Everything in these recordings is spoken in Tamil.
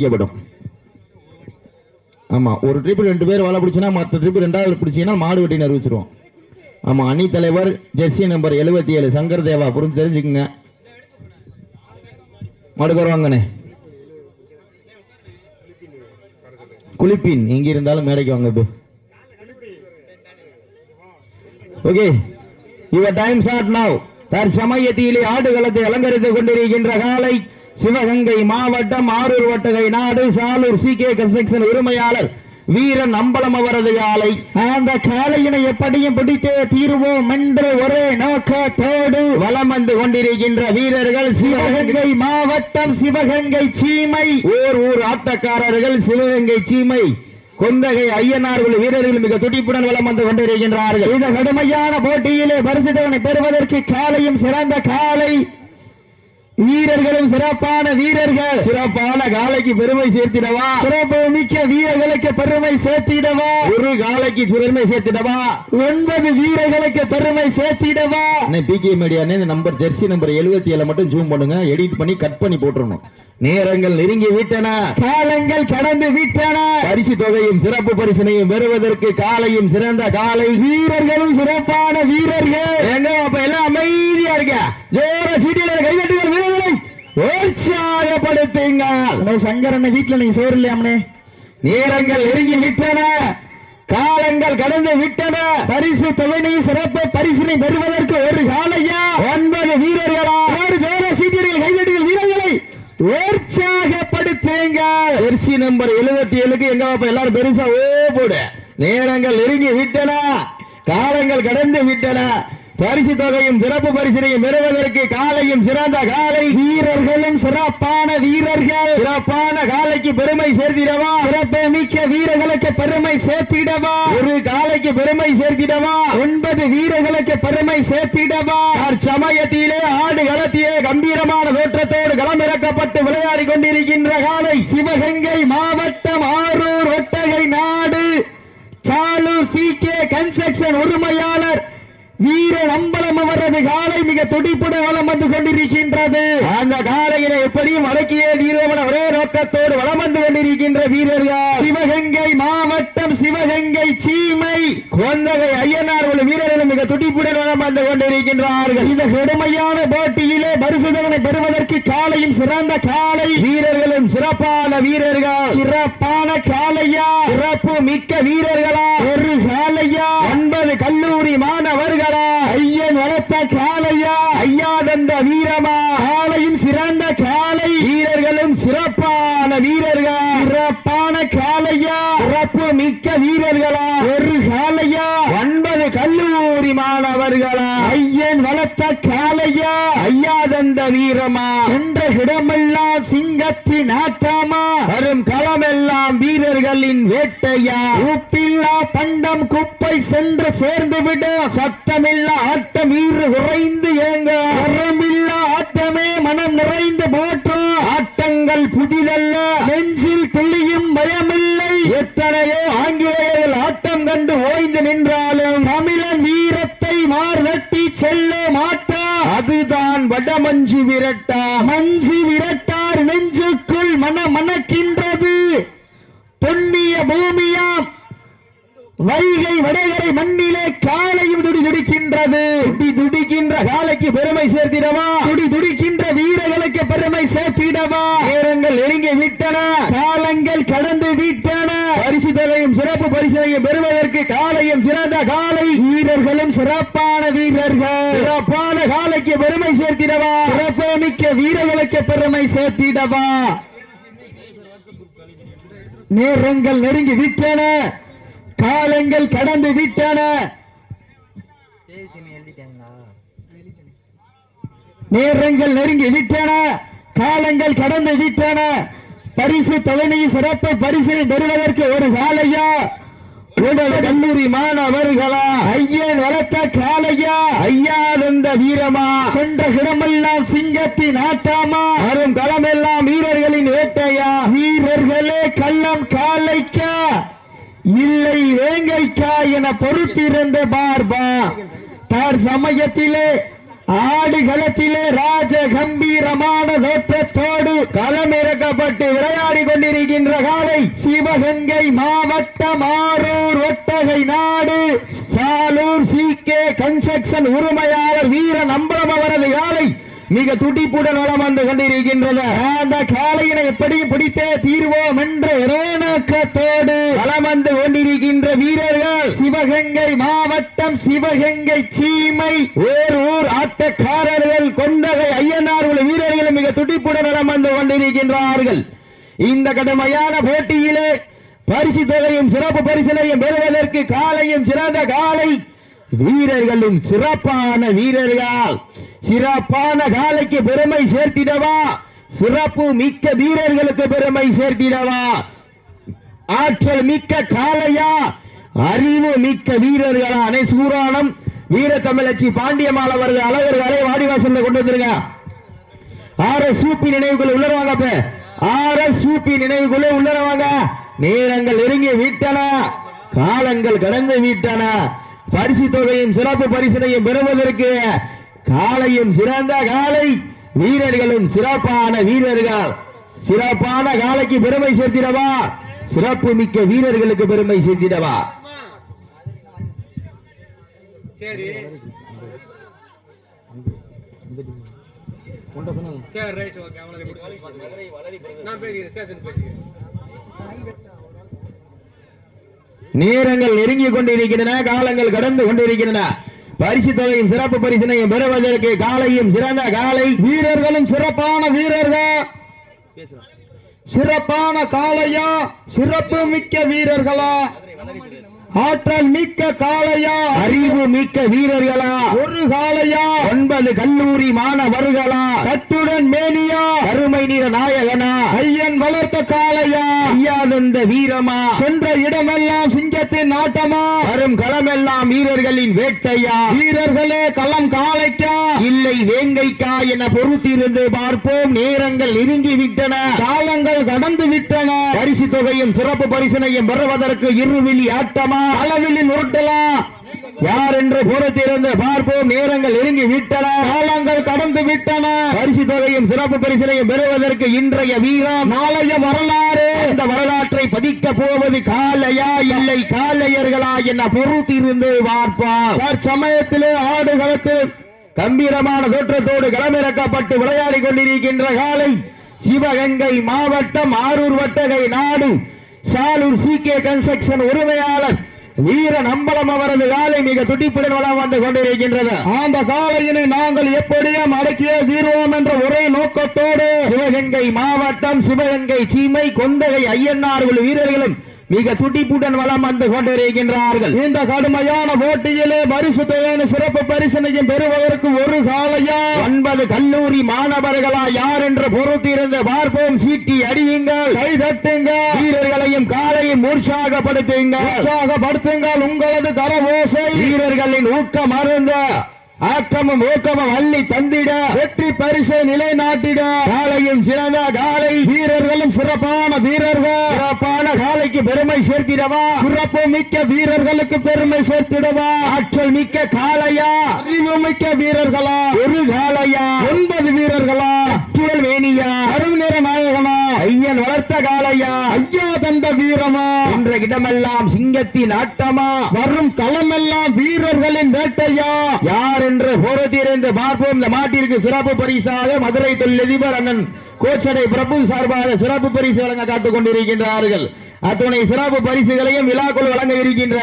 செய்யப்படும் ஆமா ஒரு ட்ரிப்பு ரெண்டு பேர் வலை பிடிச்சினா மற்ற ட்ரிப்பு ரெண்டாவது பிடிச்சிங்கன்னா மாடு வெட்டி அறிவிச்சிருவோம். ஆமா அணி தலைவர் ஜெர்சி நம்பர் எழுபத்தி ஏழு சங்கர் தேவா புரிஞ்சு தெரிஞ்சுக்குங்க. மாடு வருவாங்கண்ணே குளிப்பின் எங்க இருந்தாலும் மேடைக்கு வாங்க இப்போ. Okay. Your time short now தற்சமயத்திலே ஆடுகளத்தை அலங்கரித்துக் கொண்டிருக்கின்ற காலை சிவகங்கை மாவட்டம் ஆரூர் வட்டகை நாடு சாலூர் சி கே கன்ஸ்ட்ரக்ஷன் உரிமையாளர் வீரன் அம்பலம் அவரது காலை அந்த காலையினை எப்படியும் பிடித்தே தீர்வோம் என்று ஒரே நோக்கத்தோடு வலம் வந்து கொண்டிருக்கின்ற வீரர்கள் சிவகங்கை மாவட்டம் சிவகங்கை சீமை. ஓர் ஊர் ஆட்டக்காரர்கள் சிவகங்கை சீமை. கொந்தகை ஐயனார்கள் வீரர்கள் மிக துடிப்புடன் வலம் வந்து கொண்டிருக்கின்றார்கள். இந்த கடுமையான போட்டியிலே பரிசுத்தவனை பெறுவதற்கு காலையும் சிறந்த காலை வீரர்களும் சிறப்பான வீரர்கள். சிறப்பான காலைக்கு பெருமை சேர்த்திடவா? சிறப்பு மிக்க வீரர்களுக்கு பெருமை சேர்த்திடவா? ஒரு காலைக்கு பெருமை சேர்த்திடவா? ஒன்பது வீரர்களுக்கு பெருமை சேர்த்திடவா? பி கே மீடியா இந்த நம்பர் ஜெர்சி நம்பர் எழுபத்தி ஏழு மட்டும் ஜூம் பண்ணுங்க எடிட் பண்ணி கட் பண்ணி போட்டுறணும். நேரங்கள் நெருங்கி விட்டன. காலங்கள் கடந்து விட்டன. பரிசு தொகையும் சிறப்பு பரிசனையும் பெறுவதற்கு காலையும் சிறந்த காலை வீரர்களும் சிறப்பான வீரர்கள். எங்க அப்ப எல்லாம் அமைதியா இருக்க ஜோர சீட்டில கைதட்டுகள் வீரர்களை உற்சாகப்படுத்துங்கள் சங்கரன் வீட்டுல நீங்க சோறு இல்லையாமனே நேரங்கள் நெருங்கி விட்டன. காலங்கள் கடந்து விட்டன. பரிசு தொகையை சிறப்பு பரிசினை பெறுவதற்கு ஒரு காலையா? ஒன்பது வீரர்களா? ஜோர சீட்டியர்கள் கைதட்டுகள் வீரர்களை உற்சாகப்படுத்துங்கள். ஜெர்சி நம்பர் எழுபத்தி ஏழுக்கு எங்க பாப்பா எல்லாரும் பெருசா ஓ போடு. நேரங்கள் நெருங்கி விட்டன. காலங்கள் கடந்து விட்டன. பரிசு தொகையும் சிறப்பு பரிசினையும் பெறுவதற்கு காலையும் சிறந்த காலை. வீரர்களும் சிறப்பான வீரர்கள். சிறப்பான காலைக்கு பெருமை சேர்த்திடவா? சிறப்பு மிக்க வீரர்களுக்கு பெருமை சேர்த்திடவா? ஒரு காலைக்கு பெருமை சேர்த்திடவா? ஒன்பது வீரர்களுக்கு பெருமை சேர்த்திடவா? சமயத்திலே ஆடு களத்திலே கம்பீரமான தோற்றத்தோடு களமிறக்கப்பட்டு விளையாடி கொண்டிருக்கின்ற காலை. சிவகங்கை மாவட்டம் ஆரூர் ஒட்டகை நாடு. சாலூர் சி கே கன்ஸ்ட்ரக்ஷன் உரிமையாளர். வீர அம்பலம் அவரது காலை மிக துடிப்புடன் வளம் வந்து கொண்டிருக்கின்றது. அந்த காலையினை எப்படியும் அடக்கியே தீர்வமன ஒரே நோக்கத்தோடு வளம் வந்து கொண்டிருக்கின்ற வீரர்கள் சிவகங்கை மாவட்டம் சிவகங்கை சீமை கொந்தகை ஐயனார் உள்ள வீரர்கள் மிக துடிப்புடன் வந்து கொண்டிருக்கின்றார்கள். இந்த கடுமையான போட்டியிலே பரிசுதனை பெறுவதற்கு காலையும் சிறந்த காலை. வீரர்களும் சிறப்பான வீரர்கள். சிறப்பான காலையா? சிறப்பு மிக்க வீரர்களா? ஒரு காலையா? ஒன்பது கல்லூரி மாணவர்களா? ஐயன் வளர்த்த காலையா? ஐயா தந்த வீரமா? காலையும் சிறந்த காலை. வீரர்களும் சிறப்பான வீரர்கள். சிறப்பான காலையா சிறப்பு மிக்க வீரர்களா? ஒரு காலையா ஒன்பது கல்லூரி மாணவர்களா? ஐயன் வளர்த்த காலையா ஐயா தந்த வீரமா? என்ற இடமெல்லாம் சிங்கத்தின் ஆட்டமா? வரும் களமெல்லாம் வீரர்களின் வேட்டையா? உப்பில்லா பண்டம் குப்பை சென்று சேர்ந்து விடும் சத்தமில்லா ஆட்டம் வீறு உறைந்து ஏங்க? வரமில்லா ஆட்டமே மனம் நிறைந்து போற்றும் ஆட்டங்கள் புதிதல்ல. நெஞ்சில் துளியும் பயமில்லை. எத்தனையோ ஆங்கிலேயர்கள் ஆட்டம் கண்டு ஓய்ந்து நின்றாலும் தமிழன் வீரத்தை மார்தட்டி செல்ல மாட்டா. அதுதான் வடமஞ்சு விரட்டா. மஞ்சு விரட்டார் நெஞ்சுக்குள் மன மணக்கின்றது. பொன்னிய பூமியாம் வைகை வடகரை மண்ணிலே காலையும் துடி துடிக்கின்றது துடி துடிக்கின்ற காலைக்கு பெருமை சேர்த்திடவா? துடி துடிக்கின்ற வீரர்களுக்கு பெருமை சேர்த்திடவா? நேரங்கள் நெருங்கி விட்டன. காலங்கள் கடந்து விட்டன. பரிசு தொகையும் சிறப்பு பரிசனையும் பெறுவதற்கு காலையும் சிறந்த காலை. வீரர்களும் சிறப்பான வீரர்கள். சிறப்பான காலைக்கு பெருமை சேர்த்திடவா? சிறப்பு மிக்க வீரர்களுக்கு பெருமை சேர்த்திடவா? நேரங்கள் நெருங்கி விட்டன. காலங்கள் கடந்து விட்டன. நேரங்கள் நெருங்கி விட்டன. காலங்கள் கடந்து விட்டன. பரிசு தலைமை சிறப்பு பரிசினை பெறுவதற்கு ஒரு காலையா? உடல் கல்லூரி மாணவர்களா? ஐயன் வளர்த்த காலையா? ஐயா தந்த வீரமா? சென்ற இடமெல்லாம் சிங்கத்தின் ஆட்டாமா? வரும் களமெல்லாம் வீரர்களின் வேட்டையா? வீரர்களே கள்ளம் காலைக்கா? இல்லை வேங்கைக்கா என பொறுத்திருந்த பார்பா தார் சமயத்திலே ஆடுகளத்திலே ராஜ கம்பீரமான தோற்றத்தோடு களமிறக்கப்பட்டு விளையாடி கொண்டிருக்கின்ற காலை சிவகங்கை மாவட்டம் ஆரூர் ஒட்டகை நாடு சாலூர் சி கே கன்ஸ்ட்ரக்ஷன் உரிமையாளர் வீர நம்பரம் அவரது காலை மிக துடிப்புடன் நலம் வந்து கொண்டிருக்கின்றது. அந்த காலையினை எப்படி பிடித்தே தீர்வோம் என்று நோக்கத்தோடு வளம் வந்து கொண்டிருக்கின்ற வீரர்கள். சிவகங்கை மாவட்டம் சிவகங்கை சீமை ஓர் ஊர் ஆட்டக்காரர்கள் கொண்டகை ஐயனார் உள்ள வீரர்கள் மிக துடிப்புடன் நலம் வந்து கொண்டிருக்கின்றார்கள். இந்த கடுமையான போட்டியிலே பரிசு தொகையும் சிறப்பு பரிசினையும் பெறுவதற்கு காலையும் சிறந்த காலை வீரர்களும் சிறப்பான வீரர்கள் சிறப்பான காலைக்கு பெருமை சேர்த்திடவா? சிறப்பு மிக்க வீரர்களுக்கு பெருமை சேர்த்திடவா? ஆற்றல் மிக்க காளையா? அறிவு மிக்க வீரர்களா? அனை சூரானம் வீர தமிழச்சி பாண்டியமால் அவர்கள் அழகர் அலை வாடிவாசல்ல கொண்டு வந்துருங்க. ஆர் எஸ் சூப்பி நினைவுக்குள்ள உள்ளவாங்க அப்ப. ஆர் எஸ் சூப்பி நினைவுக்குள்ள உள்ளவாங்க நேரங்கள் நெருங்கி விட்டன. காலங்கள் கடந்து விட்டன. பரிசு தொகையும் சிறப்பு பரிசனையும் பெறுவதற்கு காலையும் சிறந்த காலை. வீரர்களும் சிறப்பான வீரர்கள். சிறப்பான காலைக்கு பெருமை சேர்த்திடவா? சிறப்பு மிக்க வீரர்களுக்கு பெருமை சேர்த்திடவா? சரி. சரி ரைட் ஓகே அவங்களுக்கு நான் பேசுகிறேன் ஸ்டேஷன் பேசுகிறேன் நேரங்கள் நெருங்கி கொண்டிருக்கின்றன காலங்கள் கடந்து கொண்டிருக்கின்றன. பரிசு தொகையும் சிறப்பு பரிசினையும் பெறுவதற்கு காலையும் சிறந்த காலை. வீரர்களும் சிறப்பான வீரர்கள்? சிறப்பான காலையா? சிறப்பு மிக்க வீரர்களா? ஆற்றல் மிக்க காளையா? அறிவு மிக்க வீரர்களா? ஒரு காளையா? ஒன்பது கல்லூரி மாணவர்களா? கட்டுடன் மேனியா? அருமை நீர நாயகனா? ஐயன் வளர்த்த காளையா? ஐயாதந்த வீரமா? சென்ற இடமெல்லாம் சிங்கத்தின் ஆட்டமா வரும் களமெல்லாம் வீரர்களின் வேட்டையா? வீரர்களே களம் காளைக்கா? இல்லை வேங்கைக்கா என பொறுத்திருந்து பார்ப்போம். நேரங்கள் நெருங்கி விட்டன காலங்கள் கடந்து விட்டன பரிசு தொகையும் சிறப்பு பரிசனையும் பெறுவதற்கு இருவிழி ஆட்டமா? அளவிலி நுருட்டலாம் யார் என்று பொறுத்திருந்து பார்ப்போம் நேரங்கள் நெருங்கி விட்டன. காலங்கள் கடந்து விட்டன. பரிசு தொகையும் சிறப்பு பரிசனையும் பெறுவதற்கு இன்றைய வீரம். நாளைய வரலாறு. இந்த வரலாற்றை பதிக்க போவது காலையா இல்லை காலையர்களா என பொறுத்திருந்து பார்ப்போம் தற்சமயத்திலே ஆடுகளத்தில் கம்பீரமான தோற்றத்தோடு களமிறக்கப்பட்டு விளையாடி கொண்டிருக்கின்ற காலை சிவகங்கை மாவட்டம் ஆரூர் வட்டகை நாடு. சாலூர் சி கே கன்ஸ்ட்ரக்ஷன் உரிமையாளர் வீரன் அம்பலம் அவரது காலை மிக துடிப்புடன் வளம் வந்து கொண்டிருக்கின்றது. அந்த காலையினை நாங்கள் எப்படியும் அடக்கிய தீர்வோம் என்ற ஒரே நோக்கத்தோடு சிவகங்கை மாவட்டம் சிவகங்கை சீமை கொண்டகை ஐயன்னார் உள்ள வீரர்களும் மிக துடிப்புடன் வளம் வந்து கொண்டிருக்கின்றார்கள். இந்த கடுமையான போட்டியிலே பரிசு தொகையான சிறப்பு பரிசனையும் பெறுவதற்கு ஒரு காலையா? ஒன்பது கல்லூரி மாணவர்களா யார் என்று பொறுத்திருந்து பார்ப்போம். சீட்டி அடியுங்கள். கை தட்டுங்க வீரர்களையும் காலையும் உற்சாகப்படுத்துங்க உற்சாகப்படுத்துங்கள் உங்களது கரவோசை வீரர்களின் ஊக்கம் அருந்த ஆக்கமும் ஊக்கமும் அள்ளி தந்திட. வெற்றி பரிசை நிலைநாட்டிட. காலையும் சிறந்த காலை. வீரர்களும் சிறப்பான வீரர்கள். சிறப்பான காலைக்கு பெருமை சேர்த்திடவா? சிறப்பு மிக்க வீரர்களுக்கு பெருமை சேர்த்திடவா? ஆற்றல் மிக்க காளையா? அறிவு மிக்க வீரர்களா? ஒரு காளையா? ஒன்பது வீரர்களா? நாயகனா ஐயன் வளர்த்த காளையா ஐயா தந்த வீரமா? என்ற இடமெல்லாம் சிங்கத்தின் ஆட்டமா வரும் களமெல்லாம் வீரர்களின் வேட்டையா? யார் என்று பொறுத்திருந்து பார்ப்போம். இந்த மாட்டிற்கு சிறப்பு பரிசாக மதுரை தொழிலதிபர் அண்ணன் கோச்சடை பிரபு சார்பாக சிறப்பு பரிசு வழங்க காத்துக் கொண்டிருக்கின்றார்கள். அத்துணை சிறப்பு பரிசுகளையும் விழாக்குள் வழங்க இருக்கின்ற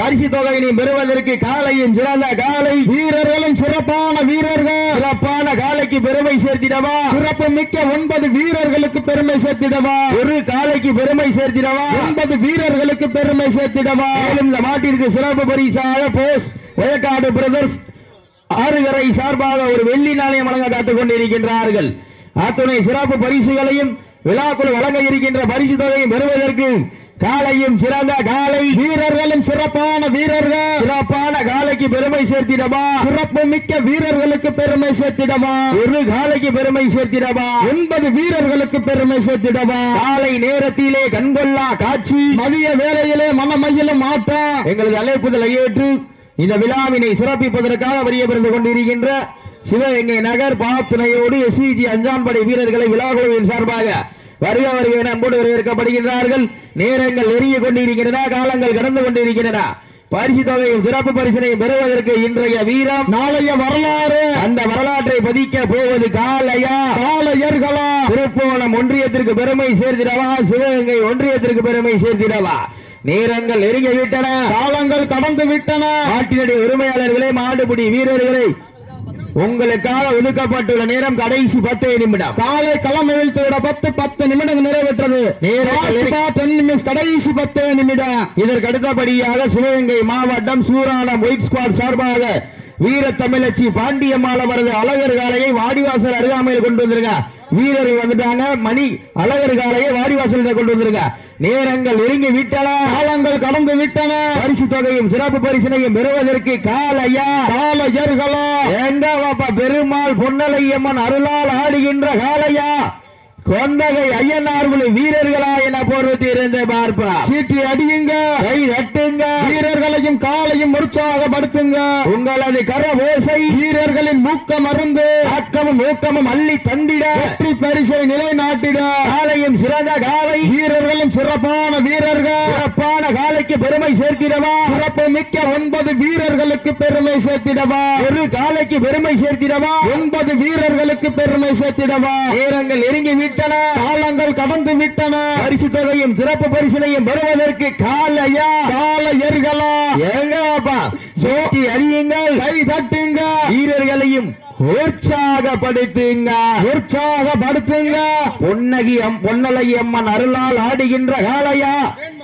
பரிசு தொகையினையும் பெறுவதற்கு காலையும் சிறந்த காலை வீரர்களும் சிறப்பான வீரர்கள். சிறப்பான காலைக்கு பெருமை சேர்த்திடவா? சிறப்பு மிக்க ஒன்பது வீரர்களுக்கு பெருமை சேர்த்திடவா? ஒரு காலைக்கு பெருமை சேர்த்திடவா? ஒன்பது வீரர்களுக்கு பெருமை சேர்த்திடவா? மேலும் இந்த மாட்டிற்கு சிறப்பு பரிசாக போஸ் வயக்காடு பிரதர்ஸ் ஆறுகரை சார்பாக ஒரு வெள்ளி நாணயம் வழங்க காத்துக் கொண்டிருக்கின்றார்கள். அத்துணை சிறப்பு பரிசுகளையும் விழாக்குள் வழங்க இருக்கின்ற பரிசு தொகையும் பெறுவதற்கு காலையும் சிறந்த காலை வீரர்களும் சிறப்பான வீரர்கள். சிறப்பான காலைக்கு பெருமை சேர்த்திடவா. சிறப்பு மிக்க வீரர்களுக்கு பெருமை சேர்த்திடவா. ஒரு காலைக்கு பெருமை சேர்த்திடவா. ஒன்பது வீரர்களுக்கு பெருமை சேர்த்திடவா. காலை நேரத்திலே கண்கொள்ளா காட்சி. மதிய வேலையிலே மனமையிலும் ஆட்டம் எங்களது அழைப்புதலை ஏற்று இந்த விழாவினை சிறப்பிப்பதற்காக வரிய பிறந்து கொண்டிருக்கின்ற சிவகங்கை நகர் பாத்துணையோடு எஸ்விஜி அஞ்சான்படை வீரர்களை விழாக்குழுவின் சார்பாக வருக வருக என அன்போடு வரவேற்கப்படுகின்றார்கள். நேரங்கள் நெருங்கி கொண்டிருக்கின்றன காலங்கள் கடந்து கொண்டிருக்கின்றன பரிசு தொகையும் சிறப்பு பரிசினையும் பெறுவதற்கு இன்றைய வீரம் நாளைய வரலாறு. அந்த வரலாற்றை பதிக்க போவது காலையா காலையர்களா திருப்போணம் ஒன்றியத்திற்கு பெருமை சேர்த்திடவா? சிவகங்கை ஒன்றியத்திற்கு பெருமை சேர்த்திடவா? நேரங்கள் நெருங்கி விட்டன காலங்கள் கடந்து விட்டன. நாட்டினுடைய உரிமையாளர்களே மாடுபிடி வீரர்களே உங்களுக்காக ஒதுக்கப்பட்டுள்ள நேரம் கடைசி பத்து நிமிடம். காலை களம் எழுத்தோட பத்து பத்து நிமிடம் நிறைவேற்றது. கடைசி பத்து நிமிடம். இதற்கு அடுத்தபடியாக சிவகங்கை மாவட்டம் சூரானம் ஒயிட் ஸ்குவாட் சார்பாக வீர தமிழச்சி பாண்டியம்மாள் அவரது அழகர் காலையை வாடிவாசல் அருகாமையில் கொண்டு வந்திருங்க வீரர்கள் வந்துட்டாங்க. மணி அழகர் காலையை வாடிவாசல் கொண்டு வந்திருங்க. நேரங்கள் நெருங்கி விட்டன. காலங்கள் கடந்து விட்டன. பரிசு தொகையும் சிறப்பு பரிசினையும் பெறுவதற்கு காலையா காலையர்களா எங்க பெருமாள் பொன்னலையம்மன் அருளால் ஆடுகின்ற காலையா கொந்தகை ஐயனார்குழு வீரர்களா என போர்வத்தி இருந்த பார்ப்பா. சீட்டி அடியுங்க. கை தட்டுங்க. வீரர்களையும் காலையும் உற்சாகப்படுத்துங்க. உங்களது கர ஓசை வீரர்களின் மூக்கம் அருந்து ஆக்கமும் ஊக்கமும் அள்ளி தந்திட. வெற்றி பரிசை நிலைநாட்டிட. காலையும் சிறந்த காலை. வீரர்களும் சிறப்பான வீரர்கள். சிறப்பான காலைக்கு பெருமை சேர்த்திடவா. சிறப்பு மிக்க ஒன்பது வீரர்களுக்கு பெருமை சேர்த்திடவா. ஒரு காலைக்கு பெருமை சேர்த்திடவா. ஒன்பது வீரர்களுக்கு பெருமை சேர்த்திடவா. நேரங்கள் நெருங்கி விட்டன. காலங்கள் கடந்து விட்டன. பரிசு தொகையும் சிறப்பு பரிசினையும் பெறுவதற்கு காலையா? காலையர்களா? எங்கப்பா ஜோதி அறியுங்கள் கை தட்டுங்க. வீரர்களையும் உற்சாகப்படுத்துங்க. உற்சாகப்படுத்துங்க. பொன்னகி அம்- பொன்னலை அம்மன் அருளால் ஆடுகின்ற காளையா?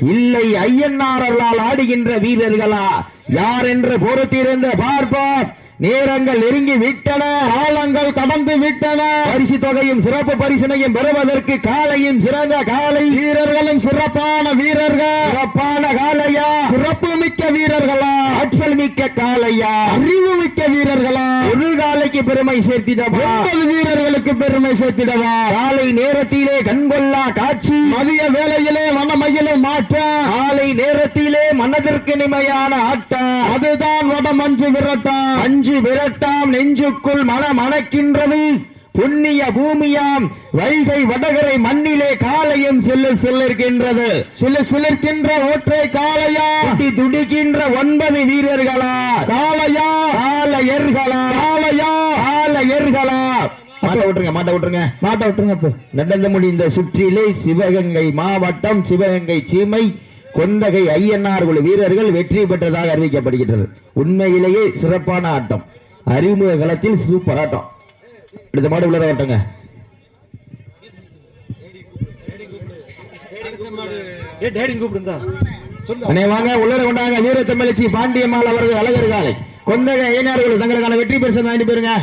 இல்லை ஐயன்னார் அருளால் ஆடுகின்ற வீரர்களா? யார் என்று பொறுத்திருந்து பார்ப்போம். நேரங்கள் நெருங்கி விட்டன காலங்கள் கடந்து விட்டன. பரிசு தொகையும் சிறப்பு பரிசனையும் பெறுவதற்கு காலையும் சிறந்த காலை. வீரர்களும் சிறப்பான வீரர்கள். சிறப்பான காலையா? சிறப்பு மிக்க வீரர்களா? ஆற்றல் மிக்க காலையா? அறிவு மிக்க வீரர்களா? ஒரு காலைக்கு பெருமை சேர்த்திடவா? ஒன்பது வீரர்களுக்கு பெருமை சேர்த்திடவா? காலை நேரத்திலே கண்கொள்ளா காட்சி. மதிய வேலையிலே மனமயிலும் மாற்றம். காலை நேரத்திலே மனதிற்கு நிமையான ஆட்டம். அதுதான் வட மஞ்சு விரட்டம். அஞ்சு விரட்டாம் நெஞ்சுக்குள் மன மணக்கின்றது. புண்ணிய பூமியாம் வைகை வடகரை மண்ணிலே காலையும் செல்லு செல்லிருக்கின்றது. சில சிலிர்க்கின்ற ஒற்றை துடி துடிக்கின்ற ஒன்பது வீரர்களா? காளையா? காளையர்களா? காளையா? காளையர்களா? மாட்ட விட்டுருங்க மாட்ட விட்டுருங்க. மாட்ட விட்டுருங்க நடந்து முடிந்த சுற்றிலே சிவகங்கை மாவட்டம் சிவகங்கை சீமை கொந்தகை ஐயன்னார் குழு வீரர்கள் வெற்றி பெற்றதாக அறிவிக்கப்படுகின்றது. உண்மையிலேயே சிறப்பான ஆட்டம். அறிமுக களத்தில் சூப்பர் ஆட்டம். அடுத்த மாடு உள்ள ஓட்டங்க வாங்க. உள்ளர கொண்டாங்க. வீர தமிழச்சி பாண்டியம்மாள் அவர்கள் அழகர் காலை. கொந்தகை ஐயனார் குழு தங்களுக்கான வெற்றி பெருசு வாங்கிட்டு போயிருங்க.